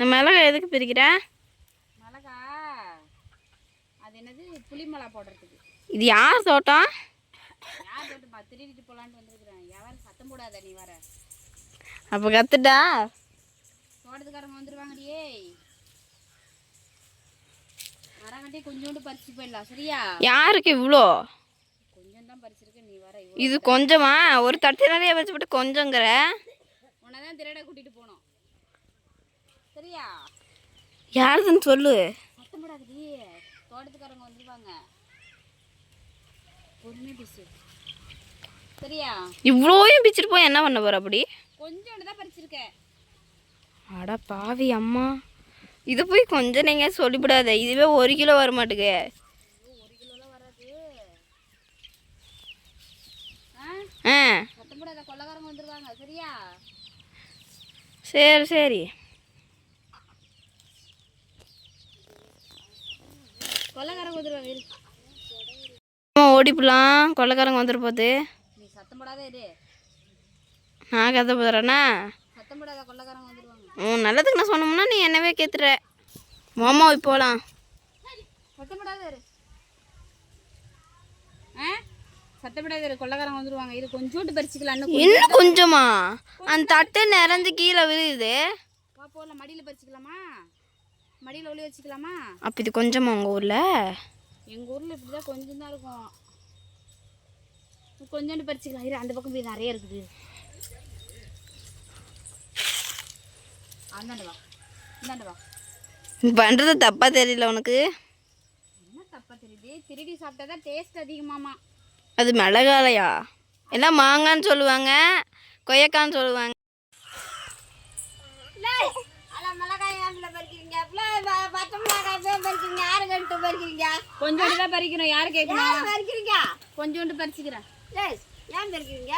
இந்த மிளகா எதுக்கு பிரிக்கிற? மிளகா. அது என்னது? புளி மிளகா போடுறதுக்கு. இது யார் தோட்டம் யார் போட்டுப்பா திருடிட்டு போலான்ட்டு வந்திருக்கிறேன். யாரும் சத்தம் போடாத நீ வர அப்போ கத்துட்டா? தோட்டத்துக்காரங்க வந்துருவாங்கடியே. வரங்காட்டி கொஞ்சோண்டு பறிச்சு போயிடலாம். சரியா? யாருக்கு இவ்வளோ கொஞ்சம் தான் பறிச்சிருக்க நீ வர இது கொஞ்சமா? ஒரு தட்டு நிறைய வச்சு போட்டு கொஞ்சங்கிற. உன்னை தான் திருட கூட்டிட்டு போனோம். சரியா? யாருதுன்னு சொல்லு. சத்தம் போடாதடி. தோட்டத்துக்காரங்க வந்துருவாங்க பேசு. சரியா? இவ்வளோயும் பிச்சுட்டு போய் என்ன பண்ண போற அப்படி? கொஞ்சோண்டு தான் பறிச்சிருக்கேன் அட பாவி அம்மா. இது போய் கொஞ்சம் நீங்கள் சொல்லிவிடாத. இதுவே ஒரு கிலோ வர வராது. ஆ? சரி சரி. கொள்ளக்காரங்க இரு அம்மா ஓடிப்பலாம். கொள்ளைக்காரங்க வந்துட போகுது நீ சத்தம் போடாத இரு. நான் கதை போதுறேன்னா சத்தம் போடாத கொள்ளக்காரங்க வந்துருவாங்க. உன் நல்லதுக்கு நான் சொன்னோம்னா நீ என்னவே கேத்துற மாமா போகலாம் சத்தம் போடாத இரு. ஆ? சத்தம் போடாத இரு கொள்ளக்காரங்க வந்துருவாங்க. இது கொஞ்சோண்டு பறிச்சுக்கலாம் இன்னும் கொஞ்சம்? அந்த தட்டு நிறைஞ்சு கீழே விழுகுது. போகலாம் மடியில் பறிச்சுக்கலாமா? மடியில் ஒளி வச்சுக்கலாமா? அப்போ இது கொஞ்சமா உங்கள் ஊரில்? எங்கள் ஊரில் இப்படி தான் கொஞ்சம் தான் இருக்கும். கொஞ்சோண்டு பறிச்சுக்கலாம். இரு அந்த பக்கம் போய் நிறைய இருக்குது. அந்தாண்ட வா. இந்தாண்ட வா. பண்ணுறது தப்பாக தெரியல உனக்கு? என்ன தப்பா தெரியுது? திருடி சாப்பிட்டா தான் டேஸ்ட் அதிகமாமா. அது மிளகாலையா? எல்லாம் மாங்கான்னு சொல்லுவாங்க கொய்யக்கான்னு சொல்லுவாங்க. கொஞ்சோண்டு தான் பறிக்கணும். யாரு கேட்கணும் கொஞ்சோண்டு பறிச்சுக்கிறேன் ஏன் பறிக்கிறீங்க?